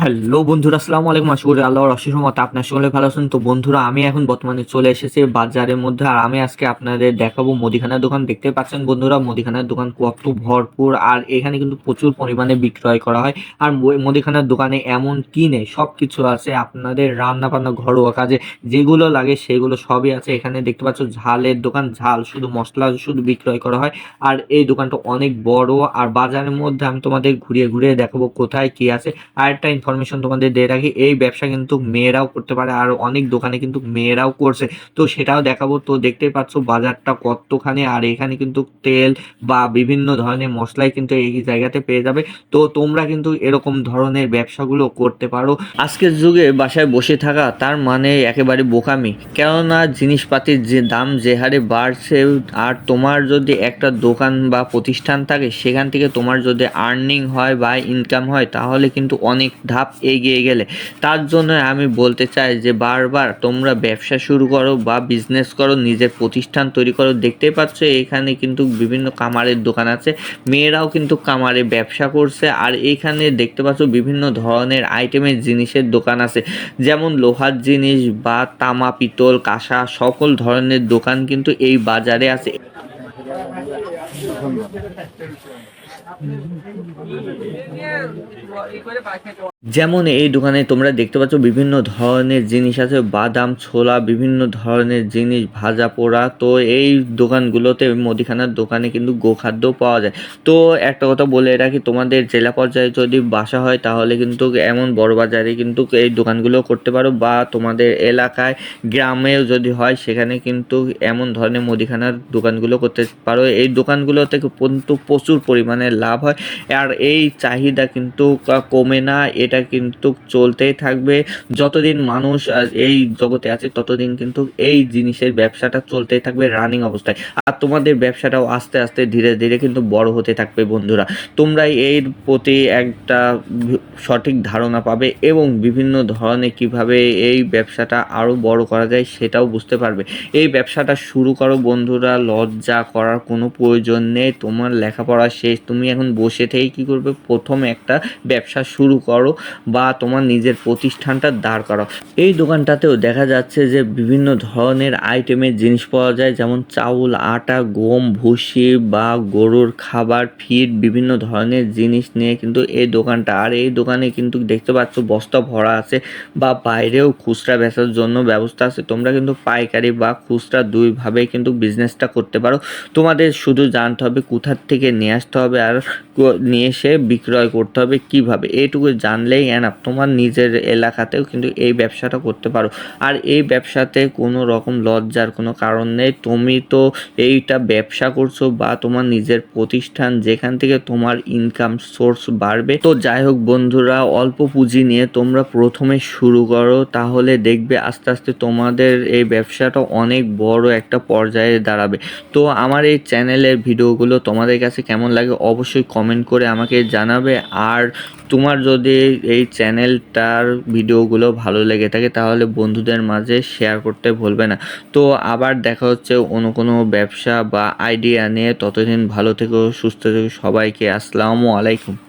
Hello বন্ধুরা, আসসালামু আলাইকুম। আশা করি আল্লাহর অশেষ মত আপনার সকলে ভালো আছেন। তো বন্ধুরা, আমি এখন বর্তমানে চলে এসেছি বাজারের মধ্যে, আর আমি আজকে আপনাদের দেখাবো মুদিখানার দোকান। দেখতে পাচ্ছেন বন্ধুরা, মুদিখানার দোকান কত ভরপুর, আর এখানে কিন্তু প্রচুর পরিমাণে বিক্রয় করা হয়। আর মুদিখানার দোকানে এমন কি নেই সব কিছু আছে আপনাদের রান্না বান্না ঘরোয়া কাজে, যেগুলো লাগে সেগুলো সবই আছে। এখানে দেখতে পাচ্ছ ঝালের দোকান, ঝাল শুধু মশলা শুধু বিক্রয় করা হয়। আর এই দোকানটা অনেক বড়, আর বাজারের মধ্যে আমি তোমাদের ঘুরিয়ে ঘুরিয়ে দেখাবো কোথায় কি আছে। আর একটা ইনফরমেশন তোমাদের দিয়ে রাখি, এই ব্যবসা কিন্তু মেয়েরাও করতে পারে, আর অনেক দোকানে কিন্তু মেয়েরাও করছে। তো সেটাও দেখাবো, তো দেখতেই পাচ্ছ বাজারটা কতখানি, আর এখানে কিন্তু তেল বা বিভিন্ন ধরনের মশলাই কিন্তু এই জায়গাতে পেয়ে যাবে। তো তোমরা কিন্তু এরকম ধরনের ব্যবসাগুলো করতে পারো। আজকের যুগে বাসায় বসে থাকা, তার মানে একেবারে বোকামি। কেননা জিনিসপাতির যে দাম যে হারে বাড়ছে, আর তোমার যদি একটা দোকান বা প্রতিষ্ঠান থাকে, সেখান থেকে তোমার যদি আর্নিং হয় বা ইনকাম হয়, তাহলে কিন্তু অনেক ধাপ এগিয়ে গেলে। তার জন্য আমি বলতে চাই যে বারবার তোমরা ব্যবসা শুরু করো বা বিজনেস করো, নিজের প্রতিষ্ঠান তৈরি করো। দেখতেই পাচ্ছ এখানে কিন্তু বিভিন্ন কামারের দোকান আছে। মেয়েরাও কিন্তু কামারে ব্যবসা করছে। আর এখানে দেখতে পাচ্ছ বিভিন্ন ধরনের আইটেমের জিনিসের দোকান আছে। যেমন লোহার জিনিস বা তামা, পিতল, কাঁসা সকল ধরনের দোকান কিন্তু এই বাজারে আছে। যেমন এই দোকানে তোমরা দেখতে পাচ্ছ বিভিন্ন ধরনের জিনিস আছে, বাদাম, ছোলা, বিভিন্ন ধরনের জিনিস, ভাজা পোড়া। তো এই দোকানগুলোতে মুদিখানার দোকানে কিন্তু গোখাদ্য পাওয়া যায়। তো একটা কথা বলে রাখি, তোমাদের জেলা পর্যায়ে যদি বাসা হয়, তাহলে কিন্তু এমন বড় বাজারে কিন্তু এই দোকানগুলো করতে পারো। বা তোমাদের এলাকায়, গ্রামেও যদি হয়, সেখানে কিন্তু এমন ধরনের মুদিখানার দোকানগুলো করতে পারো। এই দোকানগুলো থেকে কিন্তু প্রচুর পরিমাণে লাভ হয়। আর এই চাহিদা কিন্তু কমে না। এটা কিন্তু চলতেই থাকবে। যতদিন মানুষ এই জগতে আছে, ততদিন কিন্তু এই জিনিসের ব্যবসাটা চলতেই থাকবে রানিং অবস্থায়। আর তোমাদের ব্যবসাটাও আস্তে আস্তে ধীরে ধীরে কিন্তু বড় হতে থাকবে বন্ধুরা। তোমরা এর প্রতি একটা সঠিক ধারণা পাবে এবং বিভিন্ন ধরনের কীভাবে এই ব্যবসাটা আরও বড় করা যায় সেটাও বুঝতে পারবে। এই ব্যবসাটা শুরু করো বন্ধুরা, লজ্জা করার কোনো প্রয়োজন নেই। তোমার লেখাপড়া শেষ, তুমি এখন বসে থেকেই কী করবে? প্রথম একটা ব্যবসা শুরু করো। বা তোমার নিজের প্রতিষ্ঠানটা দাঁড় করাও। এই দোকানটাতেও দেখা যাচ্ছে যে বিভিন্ন ধরনের আইটেমের জিনিস পাওয়া যায়, যেমন চাউল, আটা, গম, ভুসি বা গরুর খাবার, ফিড, বিভিন্ন ধরনের জিনিস নিয়ে কিন্তু এই দোকানটা। আর এই দোকানে কিন্তু দেখতে পাচ্ছ বস্তা ভরা আছে বা বাইরেও খুচরা বেচার জন্য ব্যবস্থা আছে। তোমরা কিন্তু পাইকারি বা খুচরা দুইভাবেই কিন্তু বিজনেসটা করতে পারো। তোমাদের শুধু জানতে হবে কোথার থেকে নিয়ে আসতে হবে আর নিয়ে এসে বিক্রয় করতে হবে কীভাবে। এইটুকু জানলেই এনাফ তোমার নিজের এলাকাতেও কিন্তু এই ব্যবসাটা করতে পারো। আর এই ব্যবসাতে কোনো রকম লজ্জার কোনো কারণ নেই। তুমি তো এইটা ব্যবসা করছ বা তোমার নিজের প্রতিষ্ঠান যেখান থেকে তোমার ইনকাম সোর্স বাড়বে। তো যাই হোক বন্ধুরা, অল্প পুঁজি নিয়ে তোমরা প্রথমে শুরু করো, তাহলে দেখবে আস্তে আস্তে তোমাদের এই ব্যবসাটা অনেক বড় একটা পর্যায়ে দাঁড়াবে। তো আমার এই চ্যানেলের ভিডিওগুলো তোমাদের কাছে কেমন লাগে অবশ্যই কমেন্ট করে আমাকে জানাবে। আর তোমার যদি এই চ্যানেলটার ভিডিওগুলো ভালো লেগে থাকে, তাহলে বন্ধুদের মাঝে শেয়ার করতে ভুলবে না। তো আবার দেখা হচ্ছে অন্য কোনো ব্যবসা বা আইডিয়া নিয়ে। ততদিন ভালো থেকো, সুস্থ থেকো সবাইকে। আসসালামু আলাইকুম।